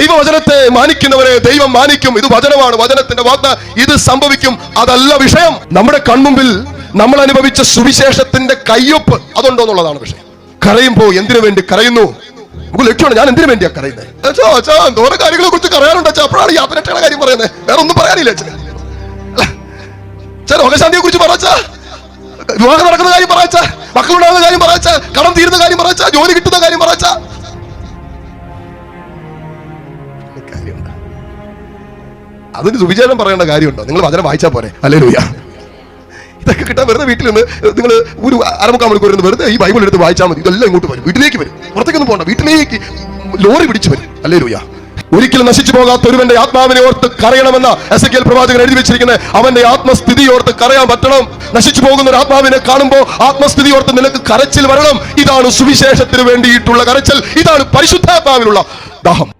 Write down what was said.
ദൈവവചനത്തെ മാനിക്കുന്നവരെ ദൈവം മാനിക്കും. ഇത് വചനമാണ്. വചനത്തിന്റെ വാഗ്ദ ഇത് സംഭവിക്കും. അതല്ല വിഷയം. നമ്മുടെ കൺമുമ്പിൽ നമ്മൾ അനുഭവിച്ച സുവിശേഷത്തിന്റെ കയ്യൊപ്പ് അതുണ്ടോ എന്നുള്ളതാണ് വിഷയം. കരയുമ്പോ എന്തിനു വേണ്ടി കരയുന്നു? നമുക്ക് ലക്ഷ്യമാണ് ഞാൻ എന്തിനു വേണ്ടിയാ കരയുന്നത് അച്ഛാ കാര്യങ്ങളെ കുറിച്ച് കരയാനുണ്ട് അപ്പോഴാണ് യാത്രയുടെ കാര്യം പറയുന്നത് വേറെ ഒന്നും പറയാനില്ല അച്ഛന് അച്ഛാ രോഗശാന്തിയെ കുറിച്ച് പറച്ചാ വിവാഹം നടക്കുന്ന കാര്യം പറച്ചാ മക്കളുണ്ടാകുന്ന കാര്യം പറച്ചാ കടം തീരുന്ന കാര്യം പറച്ചാ ജോലി കിട്ടുന്ന കാര്യം കാര്യമുണ്ട്. അതിന് സുവിചാരം പറയേണ്ട കാര്യമുണ്ടോ? നിങ്ങൾ വചനം വായിച്ചാൽ പോരെ. അല്ലേ ലൂയ ഇതൊക്കെ കിട്ടാൻ വെറുതെ വീട്ടിൽ നിന്ന് നിങ്ങൾ ഒരു അരമുക്കാൽ മണിക്കൂർ ഇരുന്ന് വെറുതെ ഈ ബൈബിൾ എടുത്ത് വായിച്ചാൽ മതി. ഇതെല്ലാം ഇങ്ങോട്ട് വരും. വീട്ടിലേക്ക് വരും. പുറത്തേക്കൊന്നും പോകണ്ട വീട്ടിലേക്ക് ലോറി പിടിച്ചു വരും. അല്ലേ ലൂയ ഒരിക്കലും നശിച്ചു പോകാത്ത ഒരുവന്റെ ആത്മാവിനെ ഓർത്ത് കരയണമെന്ന എസ് കെ പ്രവാചകൻ എഴുതി വെച്ചിരിക്കുന്നത് അവന്റെ ആത്മസ്ഥിതി ഓർത്ത് കരയാൻ പറ്റണം. നശിച്ചു പോകുന്ന ഒരു ആത്മാവിനെ കാണുമ്പോൾ ആത്മസ്ഥിതി ഓർത്ത് നിനക്ക് കരച്ചിൽ വരണം. ഇതാണ് സുവിശേഷത്തിന് വേണ്ടിയിട്ടുള്ള കരച്ചിൽ. ഇതാണ് പരിശുദ്ധാത്മാവിനുള്ള ദാഹം.